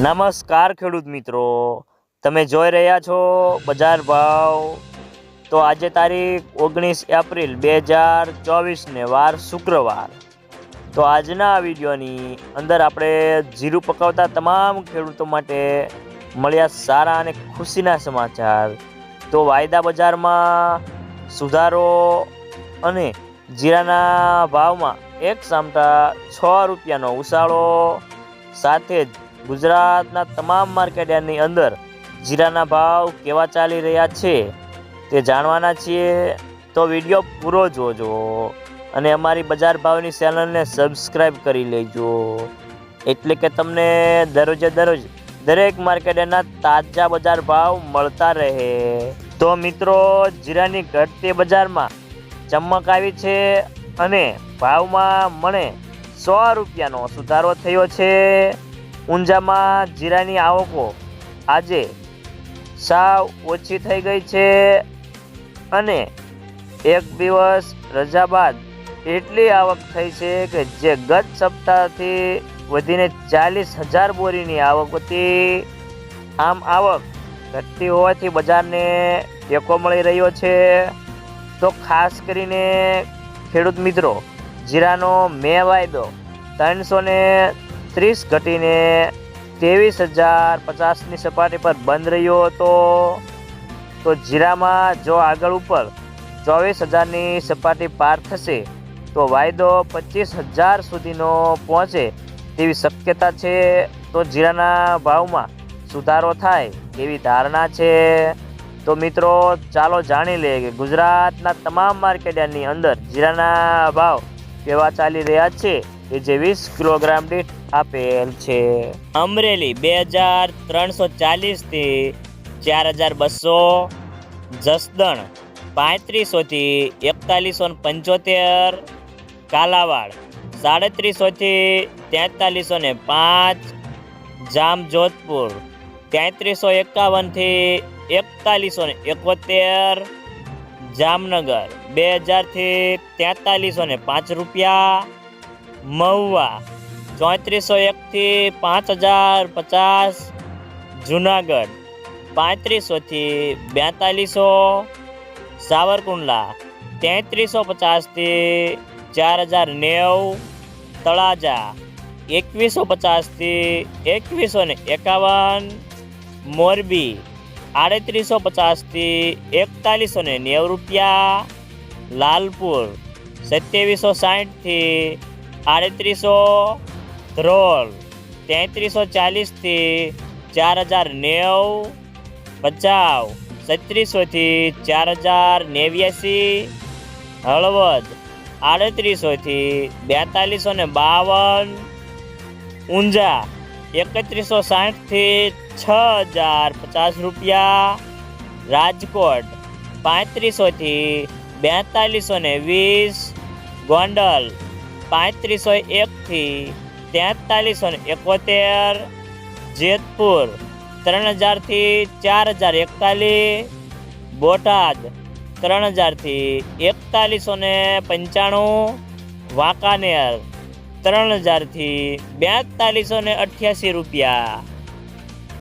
નમસ્કાર ખેડૂત મિત્રો. તમે જોઈ રહ્યા છો બજાર ભાવ. તો આજે તારીખ ઓગણીસ એપ્રિલ બે હજાર ચોવીસને વાર શુક્રવાર. તો આજના વિડીયોની અંદર આપણે જીરું પકાવતા તમામ ખેડૂતો માટે મળ્યા સારા અને ખુશીના સમાચાર. તો વાયદા બજારમાં સુધારો અને જીરાના ભાવમાં એક સામટા છ રૂપિયાનો ઉછાળો. સાથે જ ગુજરાતના તમામ માર્કેટયાર્ડની અંદર જીરાના ભાવ કેવા ચાલી રહ્યા છે તે જાણવાના છીએ. તો વીડિયો પૂરો જોજો અને અમારી બજાર ભાવની ચેનલને સબસ્ક્રાઈબ કરી લેજો. એટલે કે તમને દરરોજે દરરોજ દરેક માર્કેટના તાજા બજાર ભાવ મળતા રહે. તો મિત્રો, જીરાની ઘટતી બજારમાં ચમક આવી છે અને ભાવમાં મને સો રૂપિયાનો સુધારો થયો છે. ઊંઝામાં જીરાની આવકો આજે સાવ ઓછી થઈ ગઈ છે અને એક દિવસ રજા બાદ એટલી આવક થઈ છે કે જે ગત સપ્તાહથી વધીને ચાલીસ હજાર બોરીની આવક હતી. આમ આવક ઘટતી હોવાથી બજારને ટેકો મળી રહ્યો છે. તો ખાસ કરીને ખેડૂત મિત્રો જીરાનો મે વાયદો ત્રણસો ને ત્રીસ ઘટીને ત્રેવીસ હજાર પચાસની સપાટી પર બંધ રહ્યો હતો. તો જીરામાં જો આગળ ઉપર ચોવીસ હજારની સપાટી પાર થશે, તો વાયદો પચીસ હજાર સુધીનો પહોંચે તેવી શક્યતા છે. તો જીરાના ભાવમાં સુધારો થાય એવી ધારણા છે. તો મિત્રો, ચાલો જાણી લઈએ કે ગુજરાતના તમામ માર્કેટની અંદર જીરાના ભાવ કેવા ચાલી રહ્યા છે કે જે વીસ કિલોગ્રામ દીઠ આપેલ છે. અમરેલી બે હજાર ત્રણસો ચાલીસથી ચાર હજાર બસો, જસદણ પાંત્રીસોથી એકતાલીસો પંચોતેર, કાલાવાડ સાડત્રીસોથી તેતાલીસો ને પાંચ, જામજોધપુર તેત્રીસો એકાવનથી એકતાલીસો ને એકોતેર જામનગર, બે હજારથી તેતાલીસો ને પાંચ રૂપિયા મહુવા, ચોત્રીસો એકથી પાંચ હજાર પચાસ જુનાગઢ પાંત્રીસોથી બેતાલીસો સાવરકુંડલા, તેત્રીસો પચાસથી ચાર હજાર નેવું તળાજા, એકવીસો પચાસથી એકવીસો ને એકાવન મોરબી આડત્રીસો પચાસથી એકતાલીસો ને નેવું રૂપિયા. લાલપુર સત્યાવીસો સાઠથી આડત્રીસો ધ્રોલ તેત્રીસો ચાલીસથી ચાર હજાર નેવું ભચાઉ છત્રીસોથી ચાર હજાર નેવ્યાસી હળવદ આડત્રીસોથી બેતાલીસો ને બાવન. ઊંઝા એકત્રીસો સાઠથી છ હજાર પચાસ રૂપિયા. રાજકોટ પાંત્રીસોથી બેતાલીસો ને વીસ. ગોંડલ પાંત્રીસો એકથી તેતાલીસો ને એકોતેર. જેતપુર ત્રણ હજારથી ચાર હજાર એકતાલીસ. બોટાદ ત્રણ હજારથી એકતાલીસો ને પંચાણું. વાંકાનેર ત્રણ હજારથી બેતાલીસો ને અઠ્યાસી રૂપિયા.